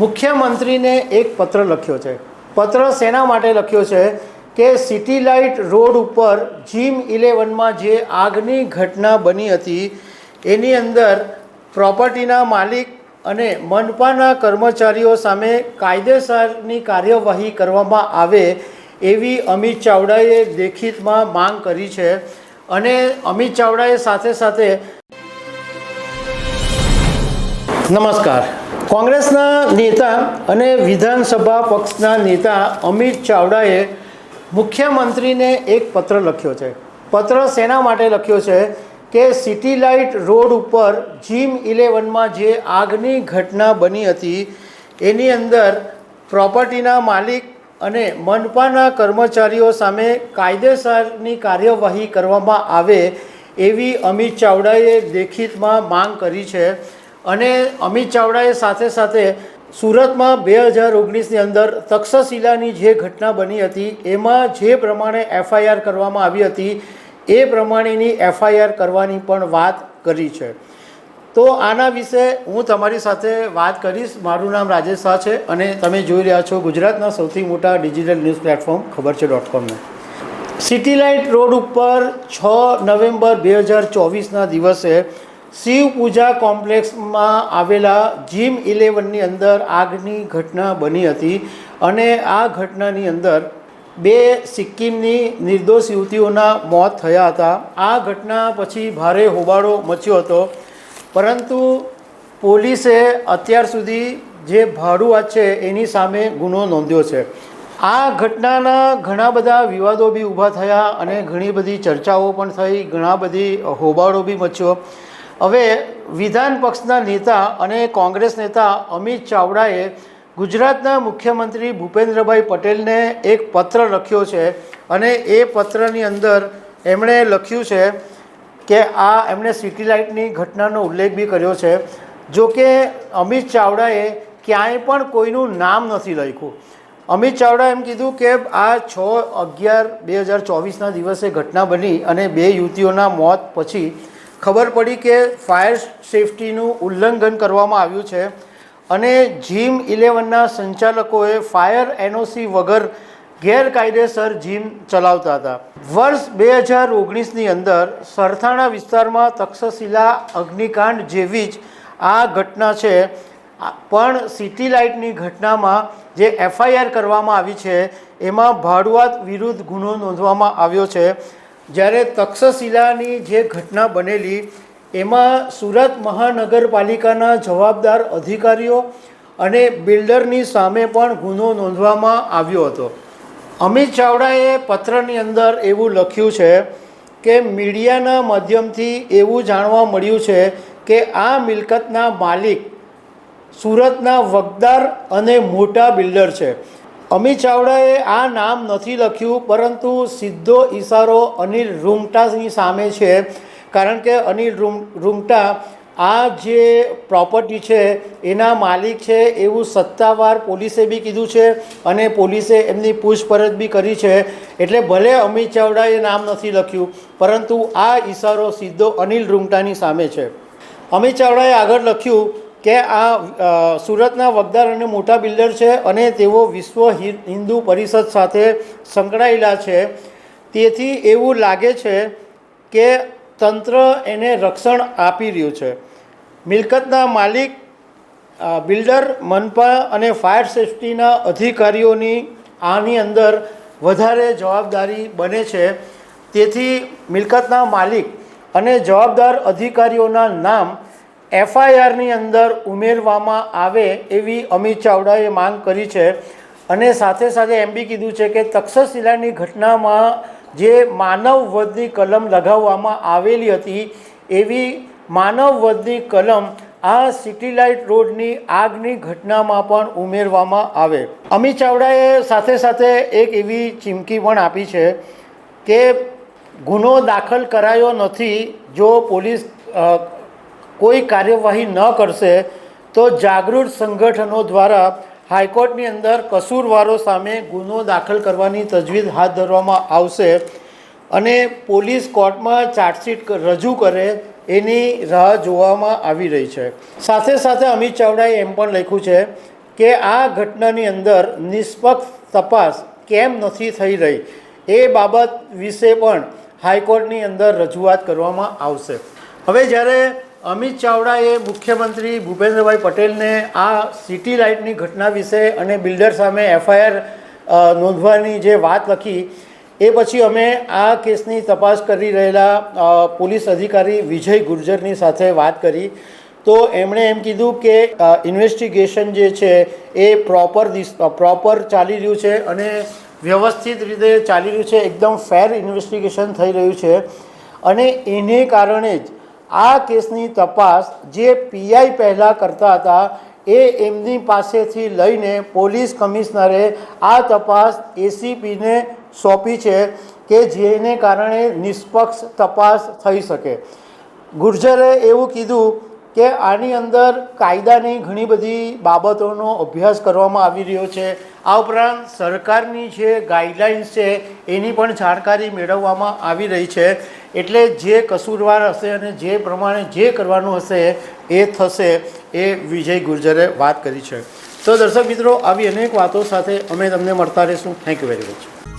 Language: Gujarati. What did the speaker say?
મુખ્યમંત્રીને એક પત્ર લખ્યો છે. પત્ર શેના માટે લખ્યો છે કે સિટી લાઇટ રોડ ઉપર જીમ ઇલેવનમાં જે આગની ઘટના બની હતી, એની અંદર પ્રોપર્ટીના માલિક અને મનપાના કર્મચારીઓ સામે કાયદેસરની કાર્યવાહી કરવામાં આવે એવી અમિત ચાવડાએ લેખિતમાં માંગ કરી છે અને અમિત ચાવડાએ સાથે સાથે નમસ્કાર. કોંગ્રેસના નેતા અને વિધાનસભા પક્ષના નેતા અમિત ચાવડાએ મુખ્યમંત્રીને એક પત્ર લખ્યો છે. પત્ર શેના માટે લખ્યો છે કે સિટી લાઇટ રોડ ઉપર જીમ ઇલેવનમાં જે આગની ઘટના બની હતી, એની અંદર પ્રોપર્ટીના માલિક અને મનપાના કર્મચારીઓ સામે કાયદેસરની કાર્યવાહી કરવામાં આવે એવી અમિત ચાવડાએ લેખિતમાં માંગ કરી છે. અને અમિત ચાવડાએ સાથે સાથે સુરતમાં બે હજાર ઓગણીસની અંદર તક્ષશિલાની જે ઘટના બની હતી, એમાં જે પ્રમાણે એફઆઈઆર કરવામાં આવી હતી, એ પ્રમાણેની એફઆઈઆર કરવાની પણ વાત કરી છે. તો આના વિશે હું તમારી સાથે વાત કરીશ. મારું નામ રાજેશ શાહ છે અને તમે જોઈ રહ્યા છો ગુજરાતના સૌથી મોટા ડિજિટલ ન્યૂઝ પ્લેટફોર્મ, ખબર છે ડોટ કોમને. સિટી લાઇટ રોડ ઉપર છ નવેમ્બર બે હજાર ચોવીસના દિવસે શિવ પૂજા કોમ્પ્લેક્સમાં આવેલા જીમ ઇલેવનની અંદર આગની ઘટના બની હતી અને આ ઘટનાની અંદર બે સિક્કિમની નિર્દોષ યુવતીઓના મોત થયા હતા. આ ઘટના પછી ભારે હોબાળો મચ્યો હતો. પરંતુ પોલીસે અત્યાર સુધી જે ભાડુઆત છે એની સામે ગુનો નોંધ્યો છે. આ ઘટનાના ઘણા બધા વિવાદો બી ઊભા થયા અને ઘણી બધી ચર્ચાઓ પણ થઈ, ઘણા બધી હોબાળો બી મચ્યો. હવે વિધાન પક્ષના નેતા અને કોંગ્રેસ નેતા અમિત ચાવડાએ ગુજરાતના મુખ્યમંત્રી ભૂપેન્દ્રભાઈ પટેલને એક પત્ર લખ્યો છે અને એ પત્રની અંદર એમણે લખ્યું છે કે આ એમણે સિટી લાઇટની ઘટનાનો ઉલ્લેખ બી કર્યો છે. જો કે અમિત ચાવડાએ ક્યાંય પણ કોઈનું નામ નથી લખ્યું. અમિત ચાવડા એમ કીધું કે આ છ અગિયાર બે હજાર ચોવીસના દિવસે ઘટના બની અને બે યુવતીઓના મોત પછી ખબર પડી કે ફાયર સેફટીનું ઉલ્લંઘન કરવામાં આવ્યું છે અને જીમ ઇલેવનના સંચાલકોએ ફાયર એનઓસી વગર ગેરકાયદેસર જીમ ચલાવતા હતા. વર્ષ બે હજાર ઓગણીસની અંદર સરથાણા વિસ્તારમાં તક્ષશિલા અગ્નિકાંડ જેવી જ આ ઘટના છે. પણ સિટી લાઇટની ઘટનામાં જે એફઆઈઆર કરવામાં આવી છે, એમાં ભાડુઆત વિરુદ્ધ ગુનો નોંધવામાં આવ્યો છે. જ્યારે તક્ષશિલાની જે ઘટના બનેલી, એમાં સુરત મહાનગરપાલિકાના જવાબદાર અધિકારીઓ અને બિલ્ડરની સામે પણ ગુનો નોંધવામાં આવ્યો હતો. અમિત ચાવડાએ પત્રની અંદર એવું લખ્યું છે કે, મીડિયાના માધ્યમથી એવું જાણવા મળ્યું છે કે આ મિલકતના માલિક સુરતના વગદાર અને મોટા બિલ્ડર છે. અમિત ચાવડાએ આ નામ નથી લખ્યું, પરંતુ સીધો ઈશારો અનિલ રૂમટાની સામે છે. કારણ કે અનિલ રૂમ રૂંગટા આ જે પ્રોપર્ટી છે, એના માલિક છે એવું સત્તાવાર પોલીસે બી કીધું છે અને પોલીસે એમની પૂછપરછ બી કરી છે. એટલે ભલે અમિત ચાવડાએ નામ નથી લખ્યું, પરંતુ આ ઈશારો સીધો અનિલ રૂંગટાની સામે છે. અમિત ચાવડાએ આગળ લખ્યું કે આ સુરતના વગદાર અને મોટા બિલ્ડર છે અને તેઓ વિશ્વ હિન્દુ પરિષદ સાથે સંકળાયેલા છે. તેથી એવું લાગે છે કે તંત્ર એને રક્ષણ આપી રહ્યું છે. મિલકતના માલિક બિલ્ડર, મનપા અને ફાયર સેફ્ટીના અધિકારીઓની આની અંદર વધારે જવાબદારી બને છે. તેથી મિલકતના માલિક અને જવાબદાર અધિકારીઓના નામ એફઆઈઆરની અંદર ઉમેરવામાં આવે એવી અમિત ચાવડાએ માંગ કરી છે. અને સાથે સાથે એમ બી કીધું છે કે તક્ષશિલાની ઘટનામાં જે માનવવધની કલમ લગાવવામાં આવેલી હતી, એવી માનવવધની કલમ આ સિટી લાઇટ રોડની આગની ઘટનામાં પણ ઉમેરવામાં આવે. અમિત ચાવડાએ સાથે સાથે એક એવી ચીમકી પણ આપી છે કે ગુનો દાખલ કરાયો નથી જો પોલીસ કોઈ કાર્યવાહી ન કરશે, તો જાગૃત સંગઠનો દ્વારા હાઈકોર્ટની અંદર કસૂરવારો સામે ગુનો દાખલ કરવાની તજવીજ હાથ ધરવામાં આવશે અને પોલીસ કોર્ટમાં ચાર્જશીટ રજૂ કરે એની રાહ જોવામાં આવી રહી છે. સાથે સાથે અમિત ચાવડાએ એમ પણ લખ્યું છે કે આ ઘટનાની અંદર નિષ્પક્ષ તપાસ કેમ નથી થઈ રહી, એ બાબત વિશે પણ હાઈકોર્ટની અંદર રજૂઆત કરવામાં આવશે. હવે જ્યારે અમિત ચાવડાએ મુખ્યમંત્રી ભૂપેન્દ્રભાઈ પટેલને આ સિટી લાઇટની ઘટના વિશે અને બિલ્ડર સામે એફઆઈઆર નોંધવાની જે વાત લખી, એ પછી અમે આ કેસની તપાસ કરી રહેલા પોલીસ અધિકારી વિજય ગુર્જરની સાથે વાત કરી. તો એમણે એમ કીધું કે ઇન્વેસ્ટિગેશન જે છે એ પ્રોપર પ્રોપર ચાલી રહ્યું છે અને વ્યવસ્થિત રીતે ચાલી રહ્યું છે. એકદમ ફેર ઇન્વેસ્ટિગેશન થઈ રહ્યું છે. અને એને કારણે જ આ કેસની તપાસ જે પીઆઈ પહેલાં કરતા હતા, એ એમની પાસેથી લઈને પોલીસ કમિશનરે આ તપાસ એસીપીને સોંપી છે કે જેને કારણે નિષ્પક્ષ તપાસ થઈ શકે. ગુર્જરે એવું કીધું કે આની અંદર કાયદાની ઘણી બધી બાબતોનો અભ્યાસ કરવામાં આવી રહ્યો છે. આ ઉપરાંત સરકારની જે ગાઈડલાઇન્સ છે, એની પણ જાણકારી મેળવવામાં આવી રહી છે. એટલે જે કસૂરવાર હશે અને જે પ્રમાણે જે કરવાનું હશે, એ થશે એ વિજય ગુર્જરે વાત કરી છે. તો દર્શક મિત્રો, આવી અનેક વાતો સાથે અમે તમને મળતા રહીશું. Thank you very much